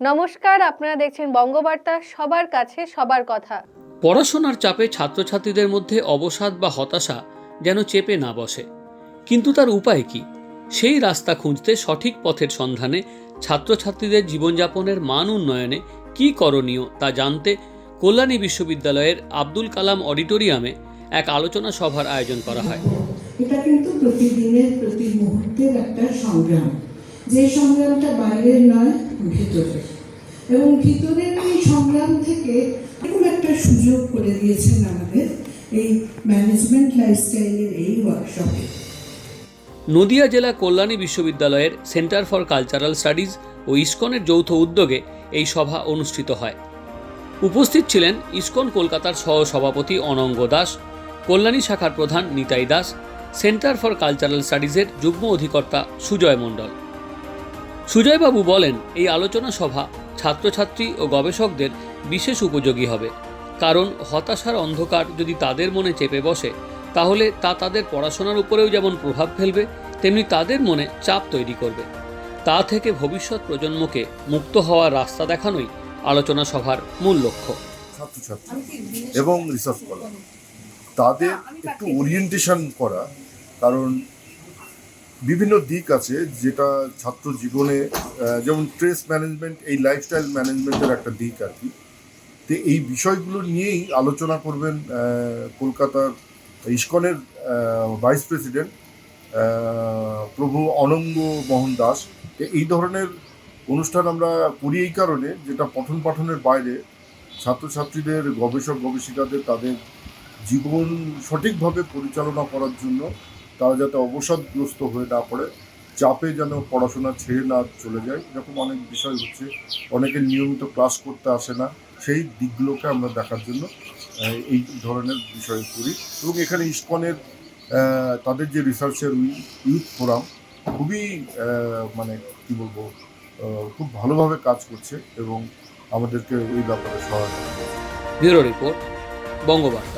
নমস্কার আপনারা দেখছেন বঙ্গবার্তা সবার কাছে সবার কথা। পড়াশোনার চাপে ছাত্রছাত্রীদের মধ্যে অবসাদ বা হতাশা যেন চেপে না বসে। কিন্তু তার উপায় কি? সেই রাস্তা খুঁজতে সঠিক পথের সন্ধানে ছাত্রছাত্রীদের জীবনযাপনের মান উন্নয়নে কী করণীয় তা জানতে কল্যাণী বিশ্ববিদ্যালয়ের আব্দুল কালাম অডিটোরিয়ামে এক আলোচনা সভার আয়োজন করা হয়। এটা কিন্তু প্রতিদিনের প্রতি মুহূর্তের একটা সংগ্রাম। যে সংগ্রামটা বাইরের নয় ভিতরের এবং ভিতরের এই সংগ্রাম থেকে এরকম একটা সুযোগ করে দিয়েছেন আমাদের এই ম্যানেজমেন্ট লাইফস্টাইলের এই ওয়ার্কশপে নদিয়া জেলা কল্যাণী বিশ্ববিদ্যালয়ের সেন্টার ফর কালচারাল স্টাডিজ ও ইসকনের যৌথ উদ্যোগে এই সভা অনুষ্ঠিত হয়। উপস্থিত ছিলেন ইসকন কলকাতার সহ সভাপতি অনঙ্গ দাস, কল্যাণী শাখার প্রধান Nitai Das centre for cultural স্টাডিজের যুগ্ম অধিকর্তা সুজয় মণ্ডল। সুজয়বাবু বলেন এই আলোচনা সভা ছাত্রছাত্রী ও গবেষকদের বিশেষ উপযোগী হবে। কারণ হতাশার অন্ধকার যদি তাদের মনে চেপে বসে তাহলে তা তাদের পড়াশোনার উপরেও যেমন প্রভাব ফেলবে তেমনি তাদের মনে চাপ তৈরি করবে। তা থেকে ভবিষ্যৎ প্রজন্মকে মুক্ত হওয়ার রাস্তা দেখানোই আলোচনা সভার মূল লক্ষ্য। ছাত্রছাত্রী এবং রিসার্চ করা তাদের একটু ওরিয়েন্টেশন করা কারণ বিভিন্ন দিক আছে যেটা ছাত্র জীবনে যেমন স্ট্রেস ম্যানেজমেন্ট এই লাইফস্টাইল ম্যানেজমেন্টের একটা দিক আর কি। তো এই বিষয়গুলো নিয়েই আলোচনা করবেন কলকাতার ইস্কনের ভাইস প্রেসিডেন্ট প্রভু অনঙ্গ মোহন দাস। এই ধরনের অনুষ্ঠান আমরা করি এই কারণে যেটা পঠন পাঠনের বাইরে ছাত্রছাত্রীদের, গবেষক গবেষিকাদের তাদের জীবন সঠিকভাবে পরিচালনা করার জন্য তারা যাতে অবসাদগ্রস্ত হয়ে না পড়ে, চাপে যেন পড়াশোনা ছেড়ে না চলে যায়, এরকম অনেক বিষয় হচ্ছে। অনেকে নিয়মিত ক্লাস করতে আসে না, সেই দিকগুলোকে আমরা দেখার জন্য এই ধরনের বিষয় করি। এবং এখানে ইস্কনের তাদের যে রিসার্চের ইউথ ফোরাম খুবই মানে কি বলব খুব ভালোভাবে কাজ করছে এবং আমাদেরকে এই ব্যাপারে সহায়তা ব্যুরো রিপোর্ট, বঙ্গবার্তা।